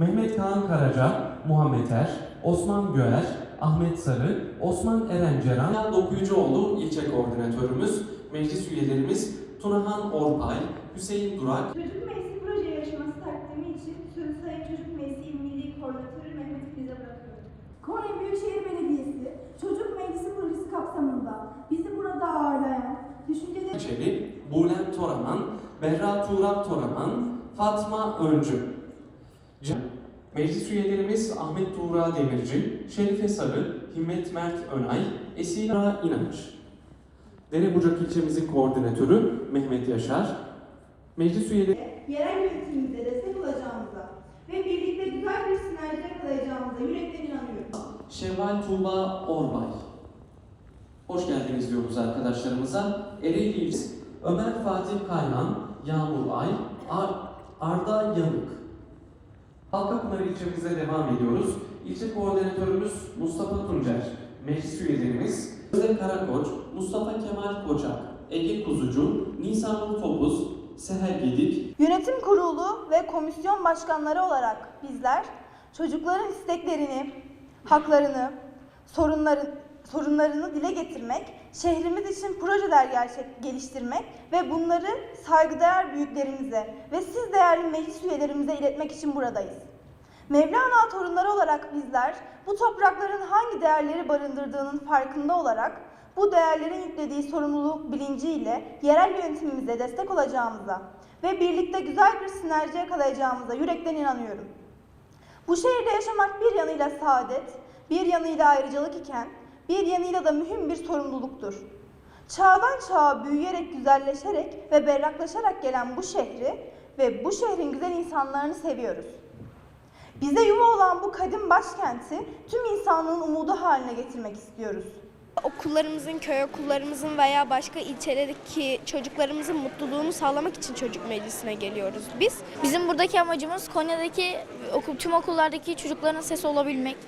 Mehmet Kaan Karaca, Muhammed Er, Osman Göğer, Ahmet Sarı, Osman Eren Ceren, Can Dokuyucuoğlu ilçe koordinatörümüz, meclis üyelerimiz Tunahan Orpay, Hüseyin Durak, Çocuk Meclisi proje yarışması takdimi için sözü Sayın Çocuk Meclisi İl Milli Koordinatörü Mehmet İkiz'e bırakıyorum. Konya Büyükşehir Belediyesi Çocuk Meclisi projesi kapsamında bizi burada ağırlayan düşünceleri Çevi, Bulem Toraman, Berra Tuğrap Toraman, Fatma Öncü. Can- Meclis üyelerimiz Ahmet Tuğra Demirci, Şerife Sarı, Himmet Mert Önay, Esila İnanç. Derebucak ilçemizin koordinatörü Mehmet Yaşar. Meclis üyeleri Yerel yönetimimize destek olacağımıza ve birlikte güzel bir sinerji yakalayacağımıza yürekten inanıyorum. Şevval Tuğba Orbay. Hoş geldiniz diyoruz arkadaşlarımıza. Ereğli Ömer Fatih Kayhan, Yağmur Ay, Ar- Arda Yanık. Halkapınar ilçemize devam ediyoruz. İlçe koordinatörümüz Mustafa Tuncer, meclis üyelerimiz Özde Karakoç, Mustafa Kemal Koçak, Ege Kuzucu, Nisan Topuz, Seher Gedik, Yönetim kurulu ve komisyon başkanları olarak bizler çocukların isteklerini, haklarını, sorunları, sorunlarını dile getirmek, şehrimiz için projeler gerçek geliştirmek ve bunları saygıdeğer büyüklerimize ve siz değerli meclis üyelerimize iletmek için buradayız. Mevlana torunları olarak bizler bu toprakların hangi değerleri barındırdığının farkında olarak bu değerlerin yüklediği sorumluluk bilinciyle yerel yönetimimize destek olacağımıza ve birlikte güzel bir sinerji yakalayacağımıza yürekten inanıyorum. Bu şehirde yaşamak bir yanıyla saadet, bir yanıyla ayrıcalık iken bir yanıyla da mühim bir sorumluluktur. Çağdan çağa büyüyerek, güzelleşerek ve berraklaşarak gelen bu şehri ve bu şehrin güzel insanlarını seviyoruz. Bize yuva olan bu kadim başkenti tüm insanlığın umudu haline getirmek istiyoruz. Okullarımızın, köy okullarımızın veya başka ilçelerdeki çocuklarımızın mutluluğunu sağlamak için çocuk meclisine geliyoruz biz. Bizim buradaki amacımız Konya'daki tüm okullardaki çocukların sesi olabilmek.